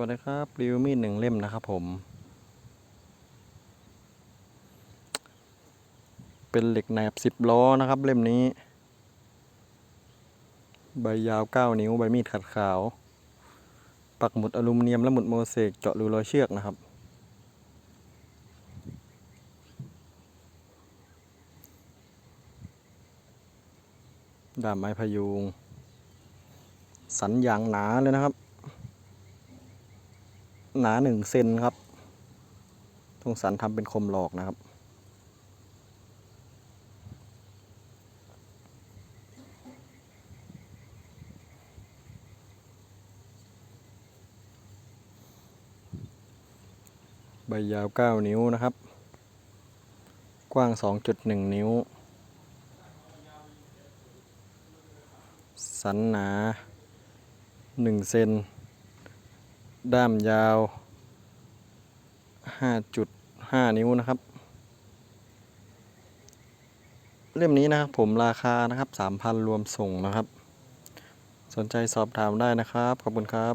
วัสดีครับรีวิวมีดหนึ่งเล่มนะครับผม เป็นเหล็กแหนบสิบล้อนะครับ เล่มนี้ ใบยาวเก้านิ้วใบมีดขัดขาว ปักหมุดอลูมิเนียมและหมุดโมเสกเจาะรูรอยเชือกนะครับ ดามไม้พยุง สันยางหนาเลยนะครับ หนาหนึ่งเซนครับตรงสันทำเป็นคมหลอกนะครับ ใบยาว 9 นิ้วนะครับ กว้าง 2.1 นิ้ว สันหนา 1 เซน ด้ามยาว 5.5 นิ้วนะครับ เล่มนี้นะครับผมราคานะครับ 3,000 รวมส่งนะครับ สนใจสอบถามได้นะครับ ขอบคุณครับ